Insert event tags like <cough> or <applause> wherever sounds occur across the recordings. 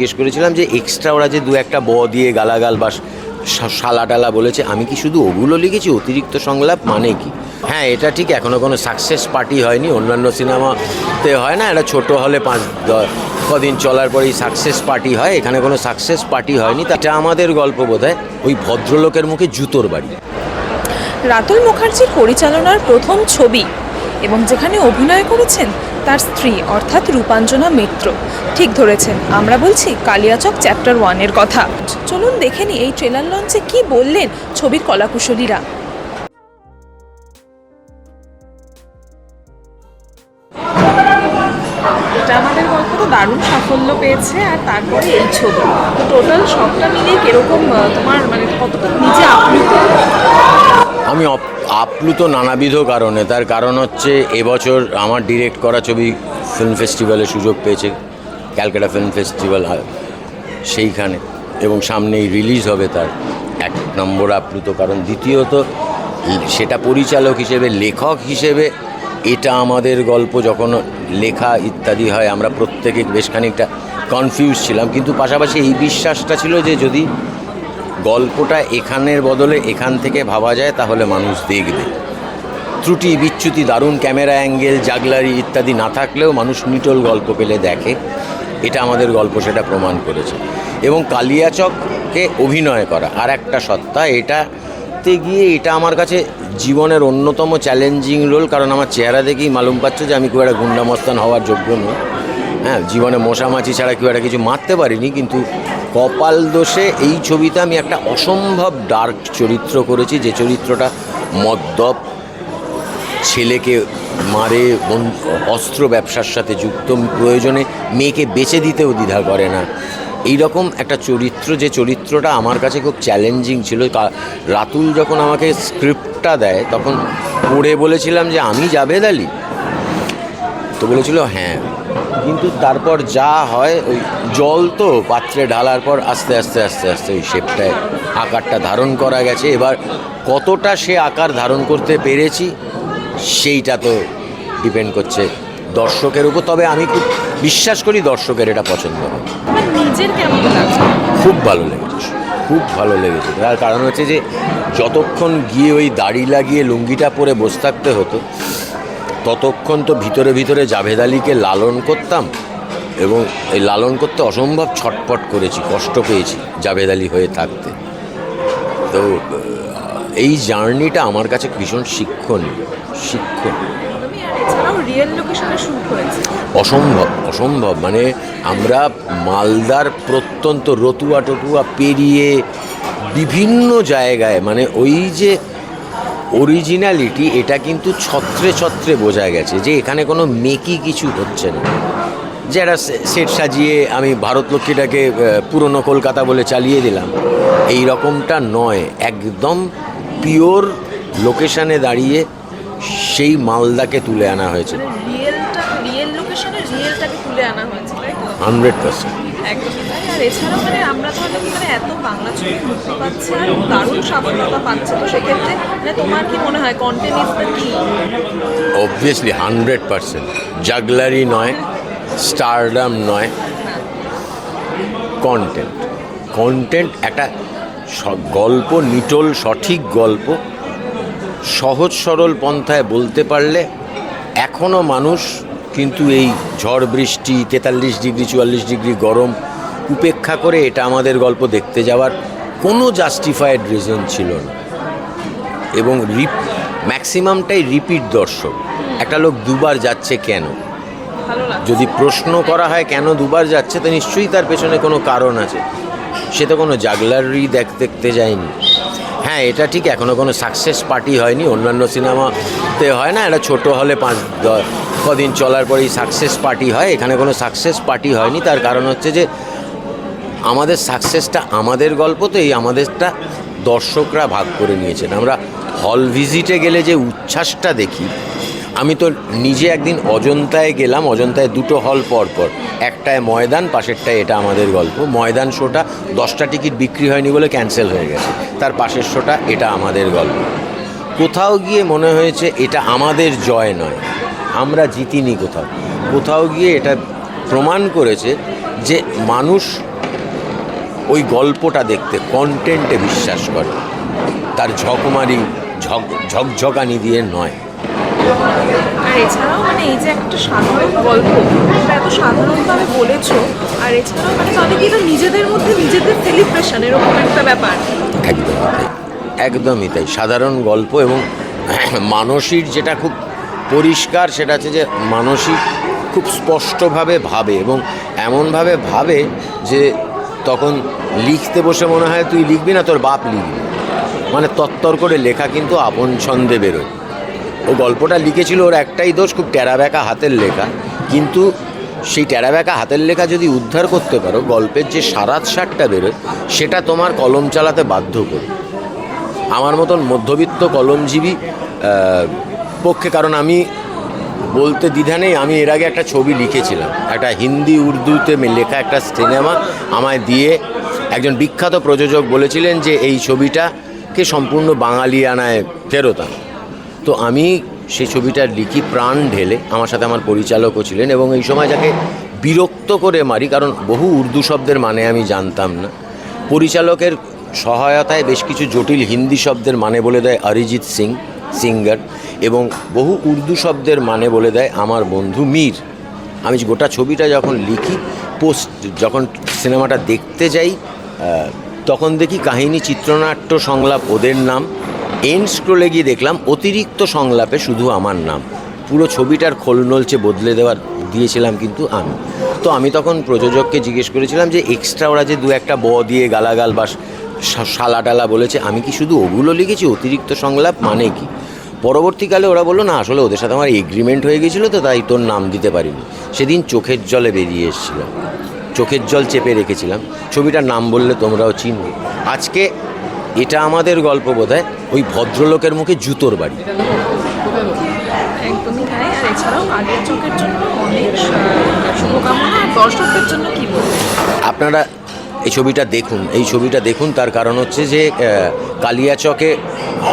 জিজ্ঞেস করেছিলাম যে এক্সট্রা ওরা যে দু একটা ব দিয়ে গালাগাল বা সা- শালা টালা বলেছে, আমি কি শুধু ওগুলো লিখেছি? অতিরিক্ত সংলাপ মানে কি? হ্যাঁ এটা ঠিক এখনও কোনো সাকসেস পার্টি হয়নি, অন্যান্য সিনেমাতে হয় না এটা ছোট হলে পাঁচ কদিন চলার পরেই সাকসেস পার্টি হয়, এখানে কোনো সাকসেস পার্টি হয়নি এটা আমাদের গল্প বোধ হয় ওই ভদ্রলোকের মুখে জুতোর বাড়ি। রাতুল মুখার্জির পরিচালনার প্রথম ছবি, এবং যেখানে অভিনয় করেছেন তার স্ত্রী, অর্থাৎ রূপাঞ্জনা মিত্র। ঠিক ধরেছেন, আমরা বলছি কালিয়াচক চ্যাপ্টার ওয়ানের কথা। চলুন দেখে নিই এই ট্রেলার লঞ্চে কি বললেন ছবির কলাকুশলীরা। আমাদের দারুণ সাফল্য পেয়েছে আর তারপরে এই ছবি। টোটাল সবটা মিলিয়ে কীরকম তোমার মানে কতটা নিজে আপ্লুত আমি অপ- আপ্লুত নানাবিধ কারণে। তার কারণ হচ্ছে এবছর আমার ডিরেক্ট করা ছবি ফিল্ম ফেস্টিভ্যালে সুযোগ পেয়েছে ক্যালকাটা ফিল্ম ফেস্টিভ্যাল সেইখানে। এবং সামনেই রিলিজ হবে তার এক নম্বর আপ্লুত কারণ। দ্বিতীয়ত, সেটা পরিচালক হিসেবে, লেখক হিসেবে এটা আমাদের গল্প যখন লেখা ইত্যাদি হয়, আমরা প্রত্যেকে বেশ খানিকটা কনফিউজ ছিলাম। কিন্তু পাশাপাশি এই বিশ্বাসটা ছিল যে যদি গল্পটা এখানের বদলে এখান থেকে ভাবা যায়, তাহলে মানুষ দেখবে। ত্রুটি, বিচ্যুতি, দারুণ ক্যামেরা অ্যাঙ্গেল, জাগলারি ইত্যাদি না থাকলেও মানুষ নিটল গল্প পেলে দেখে। এটা আমাদের গল্প, সেটা প্রমাণ করেছে। এবং কালিয়াচককে অভিনয় করা আর একটা সত্তা, এটাতে গিয়ে এটা আমার কাছে জীবনের অন্যতম চ্যালেঞ্জিং রোল কারণ আমার চেহারা দেখেই মালুম পাচ্ছে যে আমি খুব একটা গুন্ডামস্তান হওয়ার যোগ্য নই। হ্যাঁ জীবনে মশামাছি ছাড়া কেউ একটা কিছু মারতে পারিনি, কিন্তু কপাল দোষে এই ছবিতে আমি একটা অসম্ভব ডার্ক চরিত্র করেছি, যে চরিত্রটা মদ্যপ ছেলেকে মারে অস্ত্র ব্যবসার সাথে যুক্ত, প্রয়োজনে মেয়েকে বেচে দিতেও দ্বিধা করে না। এই রকম একটা চরিত্র, যে চরিত্রটা আমার কাছে খুব চ্যালেঞ্জিং ছিল। রাতুল যখন আমাকে স্ক্রিপ্টটা দেয়, তখন পড়ে বলেছিলাম যে, আমি জাভেদ আলী? তো বলেছিল হ্যাঁ। কিন্তু তারপর যা হয় ওই জল তো পাত্রে ঢালার পর আস্তে আস্তে আস্তে আস্তে ওই শেপটায় আকারটা ধারণ করা গেছে। এবার কতটা সে আকার ধারণ করতে পেরেছি সেইটা তো ডিপেন্ড করছে দর্শকের উপর। তবে আমি খুব বিশ্বাস করি দর্শকের এটা পছন্দ লাগছে? খুব ভালো লেগেছে খুব ভালো লেগেছে। তার কারণ হচ্ছে যে যতক্ষণ গিয়ে ওই দাড়ি লাগিয়ে লুঙ্গিটা পরে বসে থাকতে হতো ততক্ষণ তো ভিতরে ভিতরে জাভেদ আলীকে লালন করতাম এবং এই লালন করতে অসম্ভব ছটপট করেছি কষ্ট পেয়েছি জাভেদ আলী হয়ে থাকতে। তো এই জার্নিটা আমার কাছে ভীষণ শিক্ষণীয় শিক্ষণীয়। শুট হয়েছে। অসম্ভব অসম্ভব। মানে আমরা মালদার প্রত্যন্ত রতুয়া টতুয়া পেরিয়ে বিভিন্ন জায়গায় মানে ওই যে অরিজিনালিটি এটা কিন্তু ছত্রে ছত্রে বোঝা গেছে যে এখানে কোনো মেকি কিছু হচ্ছে না। যে একটা সেট সাজিয়ে আমি ভারতলক্ষ্মীটাকে পুরনো কলকাতা বলে চালিয়ে দিলাম এই রকমটা নয়। একদম পিওর লোকেশানে দাঁড়িয়ে সেই মালদাকে তুলে আনা হয়েছে। Hundred percent. এছাড়াও মানে আমরা তো মানে এত বাংলা ছবি মুক্তি পাচ্ছে আর দারুণ পাচ্ছে। তো সেক্ষেত্রে মানে তোমার কি মনে হয় কন্টেন্ট কি? অবভিয়াসলি হান্ড্রেড পার্সেন্ট জাগলারি নয় স্টারডাম নয় কন্টেন্ট কন্টেন্ট একটা গল্প, নিটল, সঠিক গল্প। সহজ সরল পন্থায় বলতে পারলে এখনও মানুষ কিন্তু এই ঝড় বৃষ্টি তেতাল্লিশ ডিগ্রি চুয়াল্লিশ ডিগ্রি গরম উপেক্ষা করে এটা আমাদের গল্প দেখতে যাওয়ার কোনো জাস্টিফাইড রিজন ছিল না। এবং রিপ ম্যাক্সিমামটাই রিপিট দর্শক। একটা লোক দুবার যাচ্ছে কেন? যদি প্রশ্ন করা হয় কেন দুবার যাচ্ছে তো নিশ্চয়ই তার পেছনে কোনো কারণ আছে। সে তো কোনো জাগলারি দেখ দেখতে যায়নি। হ্যাঁ এটা ঠিক এখনও কোনো সাকসেস পার্টি হয়নি, অন্যান্য সিনেমাতে হয় না, এটা ছোট হলে পাঁচ কদিন চলার পরেই সাকসেস পার্টি হয়, এখানে কোনো সাকসেস পার্টি হয়নি, তার কারণ হচ্ছে যে আমাদের সাকসেসটা আমাদের গল্প, তো এই আমাদেরটা দর্শকরা ভাগ করে নিয়েছেন। আমরা হল ভিজিটে গেলে যে উচ্ছ্বাসটা দেখি আমি তো নিজে একদিন অজন্তায় গেলাম, অজন্তায় দুটো হল পর পর একটায় ময়দান, পাশেরটায় এটা আমাদের গল্প। ময়দান শোটা দশটা টিকিট বিক্রি হয়নি বলে ক্যান্সেল হয়ে গেছে। তার পাশের শোটা এটা আমাদের গল্প। কোথাও গিয়ে মনে হয়েছে এটা আমাদের জয় নয়। আমরা জিতিনি কোথাও। কোথাও গিয়ে এটা প্রমাণ করেছে যে মানুষ ওই গল্পটা দেখতে কন্টেন্টে বিশ্বাস করে। তার ঝকমারি, ঝক, ঝকঝকানি দিয়ে নয়। আর এছাড়াও মানে এই যে একটা সাধারণ গল্প এটা এত সাধারণভাবে বলেছ, আর এছাড়াও মানে তাহলে কি এটা নিজেদের মধ্যে নিজেদের সেলিব্রেশন এরকম একটা ব্যাপার। একদমই তাই একদমই তাই। সাধারণ গল্প এবং <clears throat> মানসীর যেটা খুব পরিষ্কার, সেটা হচ্ছে যে মানসিক খুব স্পষ্টভাবে ভাবে এবং এমনভাবে ভাবে যে তখন লিখতে বসে মনে হয়, তুই লিখবি না, তোর বাপ লিখবি। মানে তত্তর করে লেখা কিন্তু আপন ছন্দে বেরোয়। ও গল্পটা লিখেছিল ওর একটাই দোষ, খুব টেরাবেকা হাতের লেখা। কিন্তু সেই টেরাবেকা হাতের লেখা যদি উদ্ধার করতে পারো, গল্পের যে সারাত সারটা বেরোয়, সেটা তোমার কলম চালাতে বাধ্য করে আমার মতন মধ্যবিত্ত কলমজীবী পক্ষে, কারণ আমি বলতে দ্বিধা নেই, আমি এর আগে একটা ছবি লিখেছিলাম। একটা হিন্দি উর্দুতে লেখা একটা সিনেমা আমায় দিয়ে একজন বিখ্যাত প্রযোজক বলেছিলেন যে, এই ছবিটাকে সম্পূর্ণ বাঙালি বাঙালিয়ানায় ফেরতাম তো আমি সেই ছবিটা লিখি, প্রাণ ঢেলে। আমার সাথে আমার পরিচালকও ছিলেন এবং এই সময় যাকে বিরক্ত করে মারি, কারণ বহু উর্দু শব্দের মানে আমি জানতাম না। পরিচালকের সহায়তায় বেশ কিছু জটিল হিন্দি শব্দের মানে বলে দেয় অরিজিৎ সিং, সিঙ্গার, এবং বহু উর্দু শব্দের মানে বলে দেয় আমার বন্ধু মীর। আমি গোটা ছবিটা যখন লিখি, পোস্ট যখন সিনেমাটা দেখতে যাই তখন দেখি কাহিনী, চিত্রনাট্য সংলাপ, ওদের নাম। এন্ড স্ক্রোলে গিয়ে দেখলাম, অতিরিক্ত সংলাপে শুধু আমার নাম। পুরো ছবিটার খোলনলচে বদলে দেওয়ার দিয়েছিলাম কিন্তু আমি। তো আমি তখন প্রযোজককে জিজ্ঞেস করেছিলাম যে এক্সট্রা ওরা যে দু একটা ব দিয়ে গালাগাল বা শালাটালা বলেছে, আমি কি শুধু ওগুলো লিখেছি, অতিরিক্ত সংলাপ মানে কি? পরবর্তীকালে ওরা বলল, না, আসলে ওদের সাথে আমার এগ্রিমেন্ট হয়ে গেছিল তো, তাই তোর নাম দিতে পারিনি। সেদিন চোখের জলে বেরিয়ে এসেছিলাম। চোখের জল চেপে রেখেছিলাম। ছবিটার নাম বললে তোমরাও চিনবে। আজকে এটা আমাদের গল্প বোধহয় ওই ভদ্রলোকের মুখে জুতোর বাড়ি। একদমই তাই আর এছাড়াও কালিয়া চোখের জন্য অনেক শুভকামনা দর্শকদের জন্য কি বলব? আপনারা এই ছবিটা দেখুন এই ছবিটা দেখুন তার কারণ হচ্ছে যে কালিয়াচকে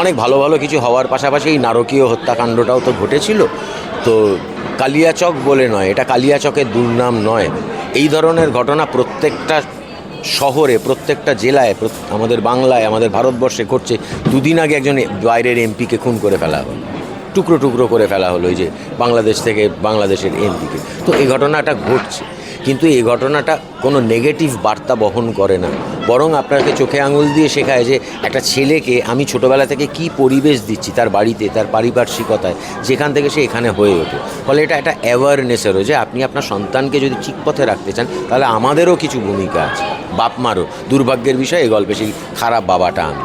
অনেক ভালো ভালো কিছু হওয়ার পাশাপাশি এই নারকীয় হত্যাকাণ্ডটাও তো ঘটেছিল। তো কালিয়াচক বলে নয় এটা কালিয়াচকের দুর্নাম নয়। এই ধরনের ঘটনা প্রত্যেকটা শহরে, প্রত্যেকটা জেলায় আমাদের বাংলায়, আমাদের ভারতবর্ষে ঘটছে, দুদিন আগে একজন বাইরের এমপিকে খুন করে ফেলা হলো। টুকরো টুকরো করে ফেলা হলো এই যে বাংলাদেশ থেকে বাংলাদেশের এমপিকে। তো এই ঘটনাটা ঘটছে। কিন্তু এই ঘটনাটা কোনো নেগেটিভ বার্তা বহন করে না। বরং আপনাকে চোখে আঙুল দিয়ে শেখায় যে একটা ছেলেকে আমি ছোটোবেলা থেকে কি পরিবেশ দিচ্ছি তার বাড়িতে, তার পারিপার্শ্বিকতায়, যেখান থেকে সে এখানে হয়ে ওঠে। ফলে এটা একটা অ্যাওয়ারনেসেরও যে আপনি আপনার সন্তানকে যদি ঠিক পথে রাখতে চান, তাহলে আমাদেরও কিছু ভূমিকা আছে। বাপ মারও দুর্ভাগ্যের বিষয় এই গল্পে সেই খারাপ বাবাটা আমি।